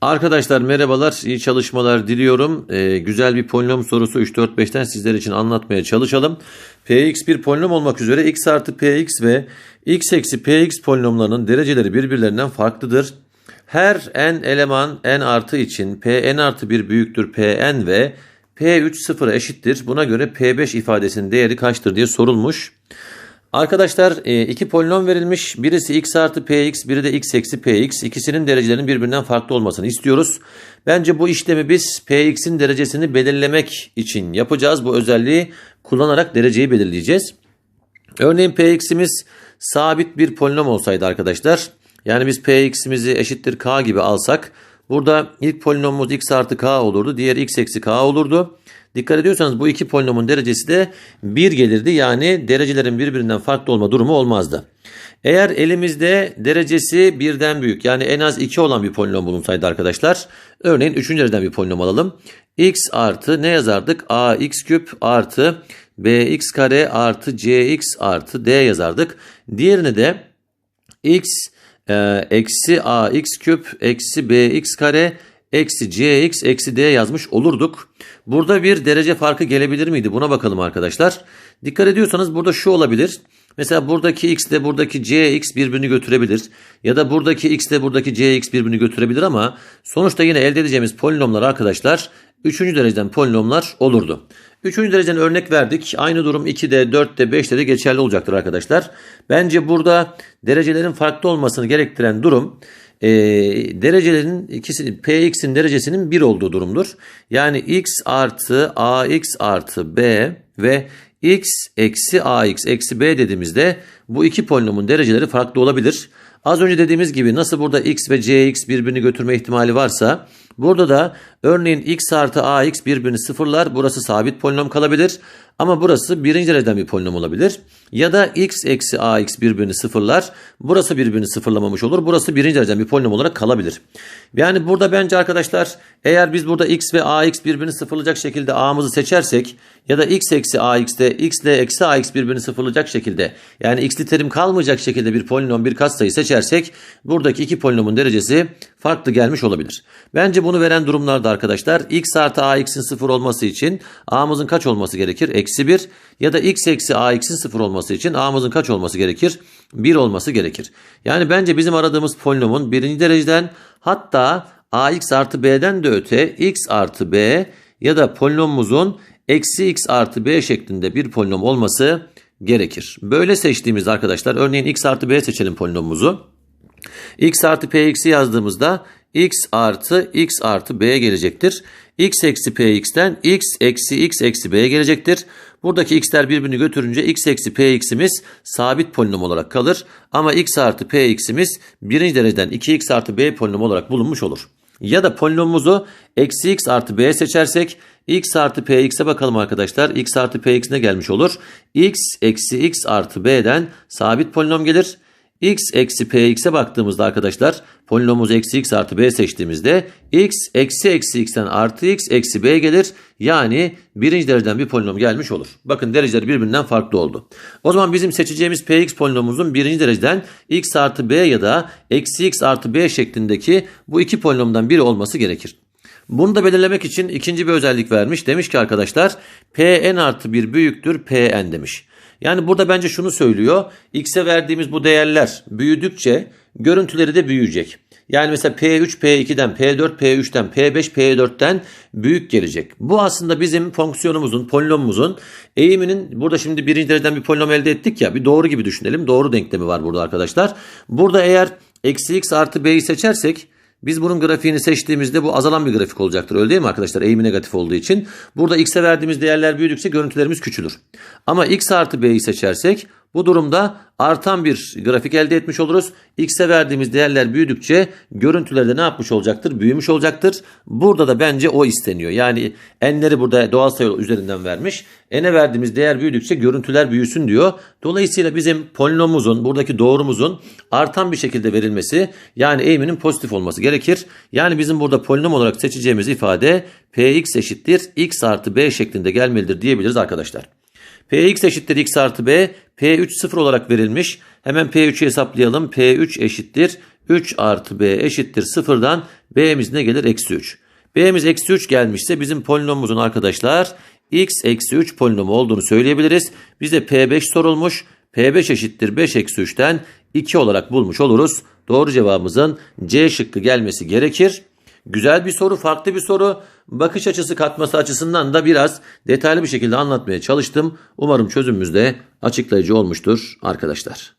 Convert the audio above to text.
Arkadaşlar merhabalar, iyi çalışmalar diliyorum. Ee, güzel bir polinom sorusu 3, 4, 5'ten sizler için anlatmaya çalışalım. Px bir polinom olmak üzere x artı px ve x eksi px polinomlarının dereceleri birbirlerinden farklıdır. Her n eleman n artı için p n artı 1 büyüktür pn ve p3 sıfıra eşittir. Buna göre p5 ifadesinin değeri kaçtır diye sorulmuş. Arkadaşlar e, iki polinom verilmiş. Birisi x artı px, biri de x eksi px. İkisinin derecelerinin birbirinden farklı olmasını istiyoruz. Bence bu işlemi biz px'in derecesini belirlemek için yapacağız. Bu özelliği kullanarak dereceyi belirleyeceğiz. Örneğin px'imiz sabit bir polinom olsaydı arkadaşlar. Yani biz px'imizi eşittir k gibi alsak. Burada ilk polinomumuz x artı k olurdu. Diğer x eksi k olurdu. Dikkat ediyorsanız bu iki polinomun derecesi de 1 gelirdi. Yani derecelerin birbirinden farklı olma durumu olmazdı. Eğer elimizde derecesi birden büyük yani en az 2 olan bir polinom bulunsaydı arkadaşlar. Örneğin 3. dereceden bir polinom alalım. x artı ne yazardık? ax küp artı bx kare artı cx artı d yazardık. Diğerini de x e, eksi ax küp eksi bx kare eksi cx eksi d yazmış olurduk. Burada bir derece farkı gelebilir miydi? Buna bakalım arkadaşlar. Dikkat ediyorsanız burada şu olabilir. Mesela buradaki x ile buradaki cx birbirini götürebilir. Ya da buradaki x ile buradaki cx birbirini götürebilir ama sonuçta yine elde edeceğimiz polinomlar arkadaşlar 3. dereceden polinomlar olurdu. 3. dereceden örnek verdik. Aynı durum 2'de, 4'te, 5'te de geçerli olacaktır arkadaşlar. Bence burada derecelerin farklı olmasını gerektiren durum e, derecelerin ikisi px'in derecesinin 1 olduğu durumdur. Yani x artı ax artı b ve x eksi ax eksi b dediğimizde bu iki polinomun dereceleri farklı olabilir. Az önce dediğimiz gibi nasıl burada x ve cx birbirini götürme ihtimali varsa burada da örneğin x artı ax birbirini sıfırlar. Burası sabit polinom kalabilir. Ama burası birinci dereceden bir polinom olabilir. Ya da x eksi ax birbirini sıfırlar. Burası birbirini sıfırlamamış olur. Burası birinci dereceden bir polinom olarak kalabilir. Yani burada bence arkadaşlar eğer biz burada x ve ax birbirini sıfırlayacak şekilde a'mızı seçersek ya da x eksi ax'te x ile eksi ax birbirini sıfırlayacak şekilde yani x'li terim kalmayacak şekilde bir polinom bir katsayı seçersek buradaki iki polinomun derecesi farklı gelmiş olabilir. Bence bunu veren durumlarda arkadaşlar x artı ax'in sıfır olması için a'mızın kaç olması gerekir? 1 ya da x eksi ax'in sıfır olması için a'mızın kaç olması gerekir? 1 olması gerekir. Yani bence bizim aradığımız polinomun birinci dereceden hatta ax artı b'den de öte x artı b ya da polinomumuzun eksi x artı b şeklinde bir polinom olması gerekir. Böyle seçtiğimiz arkadaşlar örneğin x artı b seçelim polinomumuzu. x artı px'i yazdığımızda x artı x artı b gelecektir. x eksi px'ten x eksi x eksi b gelecektir. Buradaki x'ler birbirini götürünce x eksi px'imiz sabit polinom olarak kalır. Ama x artı px'imiz birinci dereceden 2x artı b polinom olarak bulunmuş olur. Ya da polinomumuzu eksi x artı b seçersek x artı px'e bakalım arkadaşlar. x artı px ne gelmiş olur? x eksi x artı b'den sabit polinom gelir x eksi px'e baktığımızda arkadaşlar polinomumuz eksi x artı b seçtiğimizde x eksi eksi x'ten artı x eksi b gelir. Yani birinci dereceden bir polinom gelmiş olur. Bakın dereceleri birbirinden farklı oldu. O zaman bizim seçeceğimiz px polinomumuzun birinci dereceden x artı b ya da eksi x artı b şeklindeki bu iki polinomdan biri olması gerekir. Bunu da belirlemek için ikinci bir özellik vermiş. Demiş ki arkadaşlar pn artı 1 büyüktür pn demiş. Yani burada bence şunu söylüyor. X'e verdiğimiz bu değerler büyüdükçe görüntüleri de büyüyecek. Yani mesela P3 P2'den, P4 P3'ten, P5 P4'ten büyük gelecek. Bu aslında bizim fonksiyonumuzun, polinomumuzun eğiminin burada şimdi birinci dereceden bir polinom elde ettik ya bir doğru gibi düşünelim. Doğru denklemi var burada arkadaşlar. Burada eğer eksi x artı b'yi seçersek biz bunun grafiğini seçtiğimizde bu azalan bir grafik olacaktır. Öyle değil mi arkadaşlar? Eğimi negatif olduğu için. Burada x'e verdiğimiz değerler büyüdükçe görüntülerimiz küçülür. Ama x artı b'yi seçersek bu durumda artan bir grafik elde etmiş oluruz. X'e verdiğimiz değerler büyüdükçe görüntülerde ne yapmış olacaktır? Büyümüş olacaktır. Burada da bence o isteniyor. Yani n'leri burada doğal sayı üzerinden vermiş. N'e verdiğimiz değer büyüdükçe görüntüler büyüsün diyor. Dolayısıyla bizim polinomumuzun, buradaki doğrumuzun artan bir şekilde verilmesi yani eğiminin pozitif olması gerekir. Yani bizim burada polinom olarak seçeceğimiz ifade px eşittir x artı b şeklinde gelmelidir diyebiliriz arkadaşlar. Px eşittir x artı b. P3 sıfır olarak verilmiş. Hemen P3'ü hesaplayalım. P3 eşittir 3 artı b eşittir sıfırdan b'miz ne gelir? Eksi 3. b'miz eksi 3 gelmişse bizim polinomumuzun arkadaşlar x eksi 3 polinomu olduğunu söyleyebiliriz. Bize p5 sorulmuş. p5 eşittir 5 eksi 3'ten 2 olarak bulmuş oluruz. Doğru cevabımızın C şıkkı gelmesi gerekir. Güzel bir soru, farklı bir soru. Bakış açısı katması açısından da biraz detaylı bir şekilde anlatmaya çalıştım. Umarım çözümümüz de açıklayıcı olmuştur arkadaşlar.